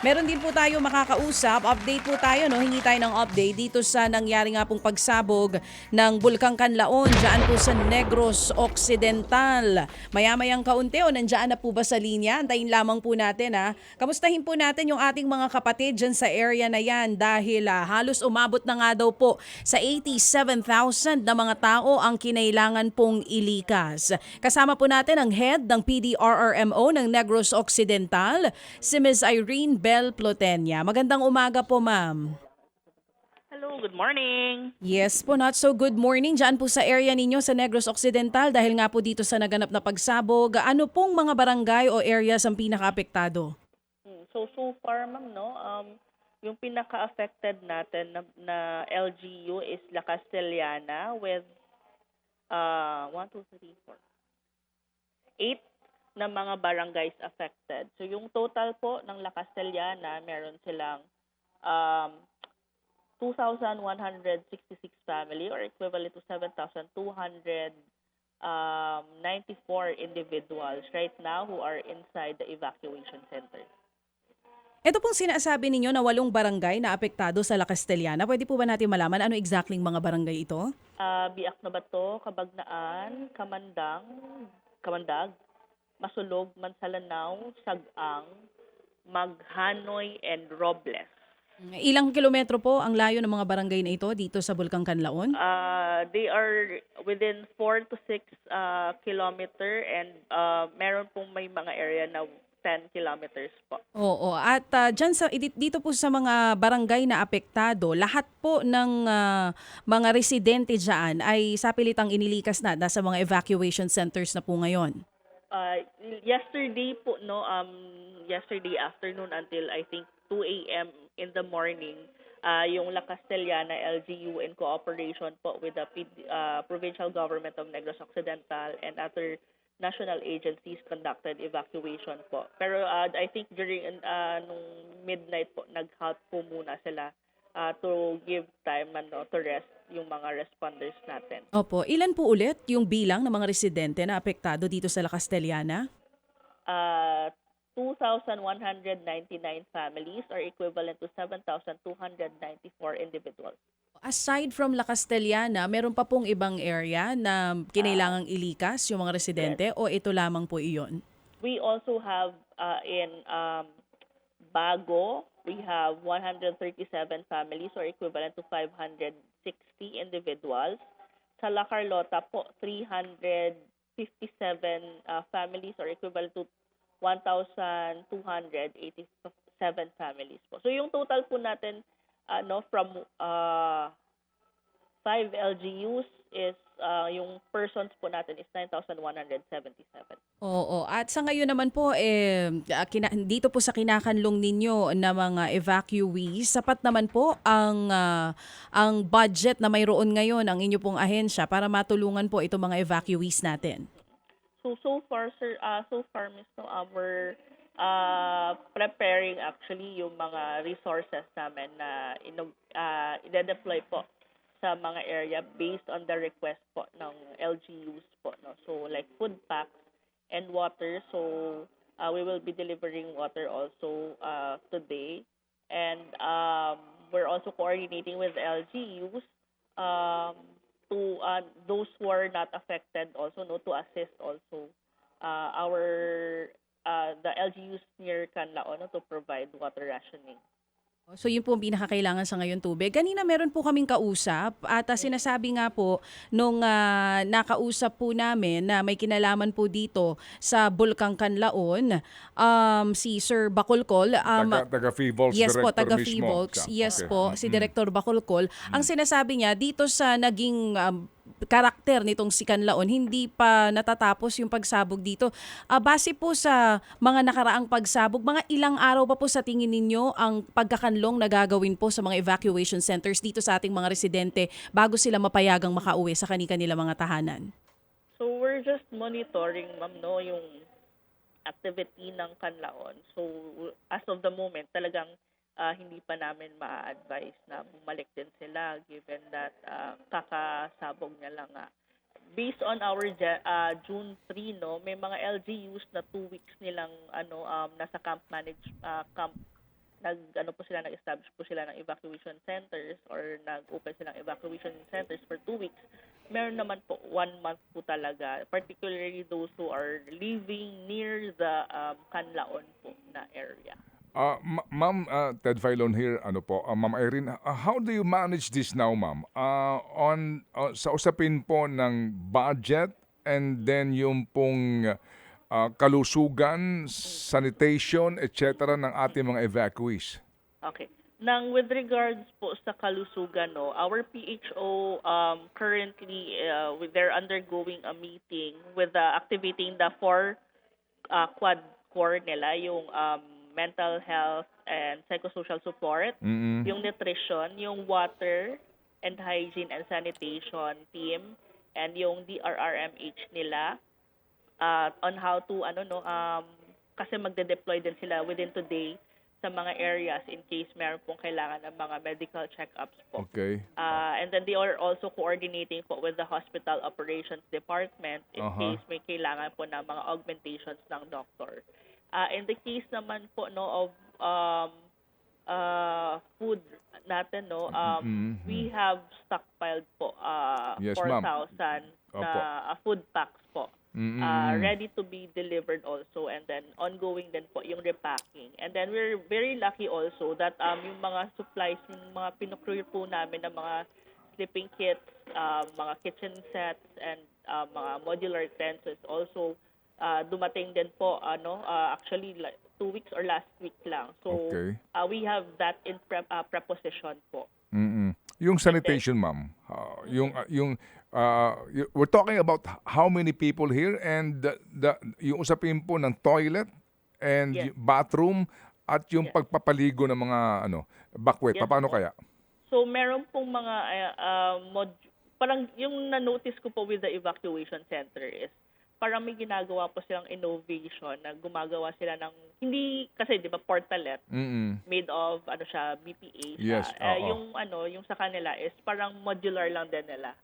Meron din po tayo makakausap. Update po tayo, no? Hingi tayo ng update dito sa nangyari nga pong pagsabog ng Bulkang Kanlaon dyan po sa Negros Occidental. Maya-mayang kaunti o nandyan na po ba sa linya? Antayin lamang po natin ha. Kamustahin po natin yung ating mga kapatid dyan sa area na yan dahil ah, halos umabot na nga daw po sa 87,000 na mga tao ang kinailangan pong ilikas. Kasama po natin ang head ng PDRRMO ng Negros Occidental, si Ms. Irene Bell Plotenia. Magandang umaga po, ma'am. Hello, good morning. Yes po, not so good morning dyan po sa area ninyo sa Negros Occidental dahil nga po dito sa naganap na pagsabog. Ano pong mga barangay o areas ang pinaka-apektado? Hmm, So, so far, ma'am, no, um, yung pinaka-affected natin na, na LGU is La Castellana with uh, 1, 2, 3, 4, 8 na mga barangays affected. So, yung total po ng La Castellana, meron silang um, 2,166 family or equivalent to 7,200 um, 94 individuals right now who are inside the evacuation center. Ito pong sinasabi ninyo na walong barangay na apektado sa La Castellana. Pwede po ba natin malaman ano exactly mga barangay ito? Uh, Biak na Bato, Kabagnaan, Kamandang, Kamandag, Masulog, Mansalanao, Sagang, Maghanoy, and Robles. Ilang kilometro po ang layo ng mga barangay na ito dito sa Bulkang Kanlaon? Uh, they are within 4 to 6 uh, kilometer and uh, meron pong may mga area na 10 kilometers po. Oo, at ah, dyan sa, dito po sa mga barangay na apektado, lahat po ng ah, mga residente dyan ay sapilitang inilikas na nasa mga evacuation centers na po ngayon. Uh, yesterday po, no, um, yesterday afternoon until I think 2 a.m. in the morning, uh, yung La Castellana LGU in cooperation po with the uh, provincial government of Negros Occidental and other national agencies conducted evacuation po. Pero uh, I think during uh, nung midnight po, nag-halt po muna sila uh, to give time ano, to rest yung mga responders natin. Opo, ilan po ulit yung bilang ng mga residente na apektado dito sa La Castellana? uh, 2,199 families or equivalent to 7,294 individuals. Aside from La Castellana, meron pa pong ibang area na kinailangang ilikas yung mga residente o ito lamang po iyon? We also have uh, in um, Bago, we have 137 families or equivalent to 560 individuals. Sa La Carlota po, 357 uh, families or equivalent to 1,287 families po. So yung total po natin ano from uh, 5 LGUs is uh, yung persons po natin is 9,177. Oo, at sa ngayon naman po, eh, ah, kina- dito po sa kinakanlong ninyo na mga evacuees, sapat naman po ang, ah, ang budget na mayroon ngayon ang inyo pong ahensya para matulungan po itong mga evacuees natin. So so far sir, uh, so far Miss no, uh, we're uh, preparing actually yung mga resources namin na ino, uh, ide-deploy po sa mga area based on the request po ng LGUs po no. So like food packs and water. So uh, we will be delivering water also uh, today and um, we're also coordinating with LGUs um, to uh, those who are not affected also no to assist also uh, our uh, the LGUs near Canlaon no, to provide water rationing. So yun po ang pinakakailangan sa ngayon tubig. Kanina meron po kaming kausap at ah, sinasabi nga po nung ah, nakausap po namin na may kinalaman po dito sa Bulkang Kanlaon, um, si Sir Bacolcol. Um, taga, taga Fivolks Yes po, taga. Siya. Yes Okay. po, si Director Bacolcol. Ang sinasabi niya, dito sa naging um, karakter nitong si Kanlaon, hindi pa natatapos yung pagsabog dito. Ah, base po sa mga nakaraang pagsabog, mga ilang araw pa po sa tingin ninyo ang pagkakanlong na gagawin po sa mga evacuation centers dito sa ating mga residente bago sila mapayagang makauwi sa kani-kanila mga tahanan? So we're just monitoring ma'am no yung activity ng Canlaon. So as of the moment talagang uh, hindi pa namin ma-advise na bumalik din sila given that uh, kakasabog niya lang nga. Based on our uh, June 3 no, may mga LGUs na two weeks nilang ano um, nasa camp manage uh, camp nag ano po sila nag-establish po sila ng evacuation centers or nag-open silang evacuation centers for two weeks. Meron naman po one month po talaga, particularly those who are living near the um, Canlaon po na area. Uh, ma- ma'am, uh, Ted Filon here, ano po, uh, Ma'am Irene, uh, how do you manage this now, ma'am? Uh, on, uh, sa usapin po ng budget and then yung pong uh, kalusugan, sanitation, etc. ng ating mga evacuees. Okay. Nang with regards po sa kalusugan, no, our PHO um, currently uh, they're undergoing a meeting with uh, activating the four uh, quad core nila, yung um, mental health and psychosocial support, Mm-mm. yung nutrition, yung water and hygiene and sanitation team, and yung DRRMH nila uh, on how to ano no um kasi magde-deploy din sila within today sa mga areas in case meron pong kailangan ng mga medical check-ups po. Okay. Uh, and then they are also coordinating po with the hospital operations department in Aha. case may kailangan po ng mga augmentations ng doctor. Uh, in the case naman po no of um, uh, food natin no um, Mhm. we have stockpiled po uh, Yes, ma'am. 4,000 na uh, food packs po Mm-mm. uh, ready to be delivered also and then ongoing din po yung repacking. And then we're very lucky also that um yung mga supplies, yung mga pinocure po namin ng mga sleeping kits, um, mga kitchen sets and uh, mga modular tents is also uh, dumating din po ano uh, actually like two weeks or last week lang. So Okay. uh, we have that in prep, uh, preposition po. Mm-mm. Yung sanitation, ma'am. Uh, yung uh, yung uh, we're talking about how many people here and the, the yung usapin po ng toilet and Yes. bathroom at yung Yes. pagpapaligo ng mga ano bakwet. Yes Paano po. kaya? So meron pong mga uh, uh, mod parang yung na-notice ko po with the evacuation center is parang may ginagawa po silang innovation na gumagawa sila ng hindi kasi 'di ba portalet Mm. made of ano siya BPA siya. Yes, Eh, oo. yung ano yung sa kanila is parang modular lang din nila.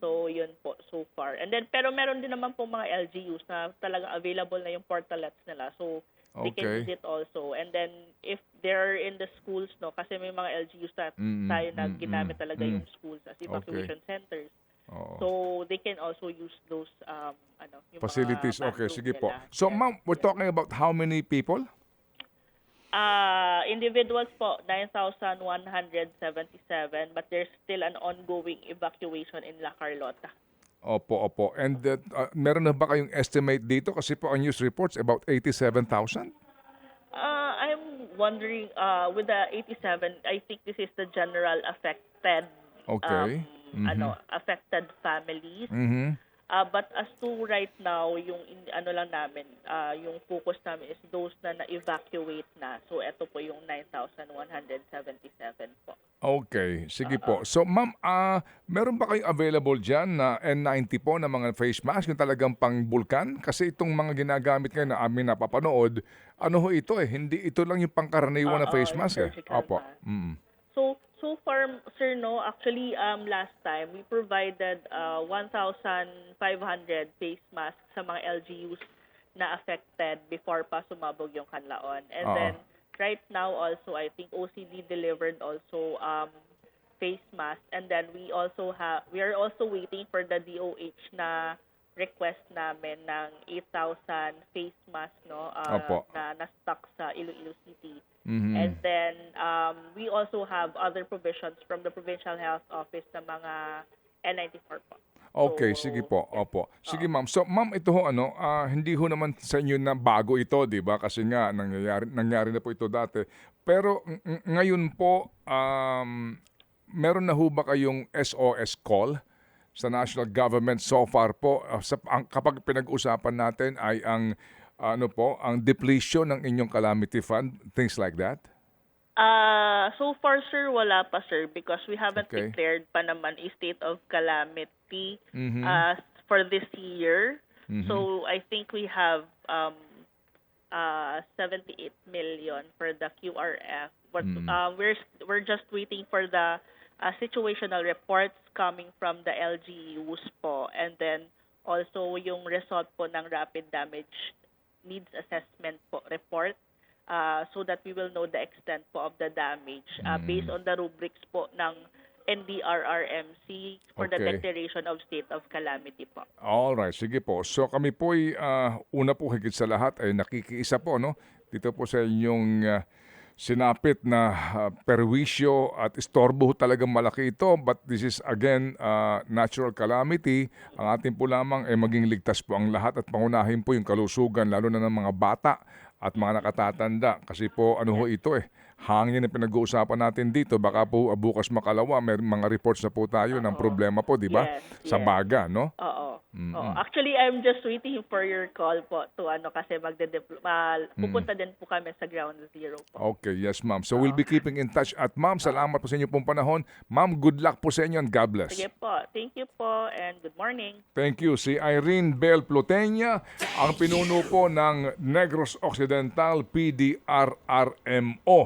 So yun po so far. And then pero meron din naman po mga LGUs na talagang available na yung portalets nila. So they can Okay. use it also. And then if they're in the schools no kasi may mga LGUs na tayo na ginamit talaga mm. yung schools as evacuation centers. Oo. So they can also use those um ano yung mga Facilities. Okay, bathrooms sige po. nila. So Yes. ma'am, we're talking about how many people? Uh, individuals po, 9,177, but there's still an ongoing evacuation in La Carlota. Opo, opo. And that, uh, meron na ba kayong estimate dito? Kasi po ang news reports about 87,000. Uh, I'm wondering, uh, with the 87, I think this is the general affected, Okay. um, ano, affected families. Mhm. Uh, but as to right now, yung in- ano lang namin, uh, yung focus namin is those na na-evacuate na. So, ito po yung 9,177 po. Okay, sige po. So ma'am, ah meron ba kayong available dyan na N90 po na mga face mask yung talagang pang bulkan? Kasi itong mga ginagamit ngayon na amin napapanood, ano ho ito eh, hindi ito lang yung pangkaraniwan na face mask eh. Opo. Mm. So, so far, sir, no, actually, um, last time, we provided uh, 1,500 face masks sa mga LGUs na affected before pa sumabog yung kanlaon. And Oo. then, right now also, I think OCD delivered also um, face masks. And then, we also have, we are also waiting for the DOH na request namin ng 8,000 face mask no uh, Opo. na na-stock sa Iloilo City. Mhm. And then um, we also have other provisions from the Provincial Health Office na mga N94 po. Okay, So, sige po. yes. Opo. Sige ma'am. So ma'am, ito ho ano, ah, hindi ho naman sa inyo na bago ito, 'di ba? Kasi nga nangyayari nangyari na po ito dati. Pero ng- ng- ngayon po um meron na ho ba kayong SOS call sa national government so far po Ah, sa ang, kapag pinag-usapan natin ay ang ano po, ang depletion ng inyong calamity fund, things like that? Uh, so far, sir, wala pa, sir, because we haven't Okay. declared pa naman a state of calamity Mhm. uh, for this year. Mhm. So I think we have um, uh, 78 million for the QRF. But Mm. uh, we're we're just waiting for the uh, situational reports coming from the LGUs po, and then also yung result po ng rapid damage needs assessment po report. uh, so that we will know the extent po of the damage uh, based on the rubrics po ng NDRRMC for the Okay. declaration of state of calamity po. Alright, sige po. So kami po ay ah, una po higit sa lahat ay nakikiisa po no dito po sa inyong ah, sinapit na ah, perwisyo at istorbo talagang malaki ito but this is again ah, natural calamity. Ang atin po lamang ay maging ligtas po ang lahat at pangunahin po yung kalusugan lalo na ng mga bata at mga nakatatanda kasi po ano ho ito eh hangin na pinag-uusapan natin dito baka po ah, bukas makalawa may mga reports na po tayo ng problema po di ba Yes, sa yes. baga no Oo. Oo. Actually, I'm just waiting for your call po to ano kasi magde ma- pupunta din po kami sa ground zero po. Okay, yes ma'am. So we'll be keeping in touch. At ma'am, salamat po sa inyo pong panahon. Ma'am, good luck po sa inyo and God bless. Sige po. Thank you po and good morning. Thank you. Si Irene Bell Plotenya, ang pinuno po ng Negros Occidental PDRRMO.